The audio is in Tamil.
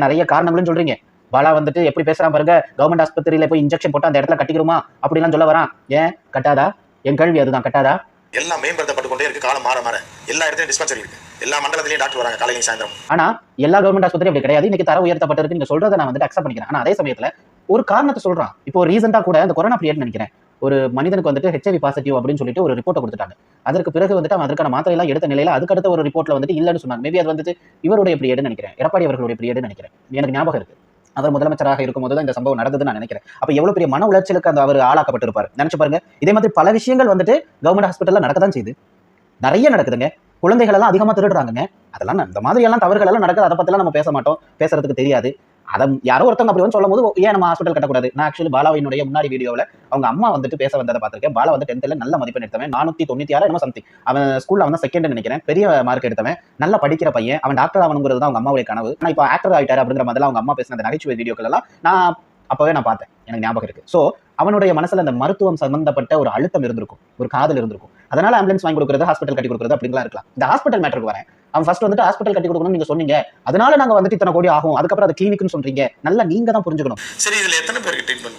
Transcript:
நிறைய காரணங்களும் சொல்றீங்க. பாலா வந்துட்டு எப்படி பேசுறான் பாருங்க கவர்மெண்ட் ஆஸ்பத்திரியில போய் இன்ஜெக்ஷன் போட்டு அந்த இடத்துல கட்டிக்கிறோமா அப்படிலாம் சொல்ல வரான். ஏன்? கட்டாதா? என் கேள்வி அதுதான் கட்டாதா? எல்லாம் மேம்படுத்தப்பட்டு கொண்டே இருக்கு காலம் மாற மாற. எல்லா இடத்துலயும் டிஸ்பென்சரி இருக்கு. எல்லா மண்டலத்திலயும் டாக்டர் வராங்க காலையில சாயந்தரம். ஆனா எல்லா கவர்மெண்ட் ஆஸ்பத்திரி அப்படி கிடையாது. இன்னைக்கு தர உயர்த்தப்பட்டிருக்கு. நீங்க சொல்றதை நான் வந்துட்டு அக்செப்ட் பண்ணிக்கிறேன். ஆனா அதே சமயத்துல ஒரு காரணத்தை சொல்றான். இப்போ ரீசெண்டா கூட அந்த கொரோனா பீரியட் நினைக்கிறேன். ஒரு மனிதனுக்கு வந்துட்டு ஹெச்ஐவி பாசிட்டிவ் அப்படின்னு சொல்லிட்டு ஒரு ரிப்போர்ட்டை கொடுத்துட்டாங்க. அதற்கு பிறகு வந்துட்டு அவன் அதற்கான மாத்திரையெல்லாம் எடுத்த நிலையில அதுக்கடுத்த ஒரு ரிப்போர்ட்ல வந்துட்டு இல்லைன்னு சொன்னாங்க. மேபி அது வந்துட்டு இவருடைய பீரியட்னு நினைக்கிறேன். எடப்பாடி அவர்களுடைய பீரியட்னு நினைக்கிறேன். எனக்கு ஞாபகம் இருக்கு. அவர் முதலமைச்சராக இருக்கும்போது தான் இந்த சம்பவம் நடந்ததுன்னு நான் நினைக்கிறேன். அப்ப எவ்வளவு பெரிய மன உளைச்சலுக்கு அந்த அவர் ஆளாக்கப்பட்டிருப்பாரு. நினைச்சு பாருங்க. இதே மாதிரி பல விஷயங்கள் வந்துட்டு கவர்மெண்ட் ஹாஸ்பிட்டல்ல நடக்க தான் செய்யுது நிறைய நடக்குதுங்க. குழந்தைகள் எல்லாம் அதிகமா திருடுறாங்கங்க. அதெல்லாம் இந்த மாதிரி எல்லாம் தவறுகள் எல்லாம் நடக்குது. அதை பத்திலாம் நம்ம பேச மாட்டோம். பேசுறதுக்கு தெரியாது. அதை யாரோ ஒருத்தவங்க அப்படி வந்து சொல்லும் போது ஏன் நம்ம ஹாஸ்பிட்டல் கட்டக்கூடாது? நான் ஆக்சுவலி பாலாவினுடைய முன்னாடி வீடியோவில் அவங்க அம்மா வந்துட்டு பேச வந்ததை பார்த்திருக்கேன். பாலா வந்து டென்த்தில் நல்ல மதிப்பெண் எடுத்தவன். நானூற்றி தொண்ணூற்றி ஆறு என்னமோ சம்திங் அவன் ஸ்கூல்ல அவன் செகண்ட் நினைக்கிறேன். பெரிய மார்க் எடுத்தவன். நல்லா படிக்கிற பையன். அவன் டாக்டர் ஆகணுங்கிறது தான் அவங்க அம்மாவுடைய கனவு. நான் இப்போ ஆக்டர் ஆகிட்டாரு அப்படிங்கிற மாதிரி அவங்க அம்மா பேசின அந்த நகைச்சுவை வீடியோக்கள் எல்லாம் நான் அப்பவே நான் பார்த்தேன். எனக்கு ஞாபகம் இருக்கு. ஸோ அவனுடைய மனசுல அந்த மருத்துவம் சம்பந்தப்பட்ட ஒரு அழுத்தம் இருந்திருக்கும். ஒரு காதல் இருந்திருக்கும். அதனால ஆம்புலன்ஸ் வாங்கி கொடுக்குறது ஹாஸ்பிட்டல் கட்டி கொடுக்குறது அப்படிங்களா இருக்கலாம். இந்த ஹாஸ்பிட்டல் மேட்டருக்கு வரேன். அவன் ஃபர்ஸ்ட் வந்துட்டு ஹாஸ்பிட்டல் கட்டி கொடுக்கணும்னு நீங்க சொன்னீங்க. அதனால நாங்க வந்துட்டு இத்தனை கோடி ஆகும். அதுக்கப்புறம் அது கிளினிக்னு சொல்றீங்க. நல்லா நீங்க தான் புரிஞ்சுக்கணும். சரி இதுல எத்தனை பேருக்கு ட்ரீட்மெண்ட்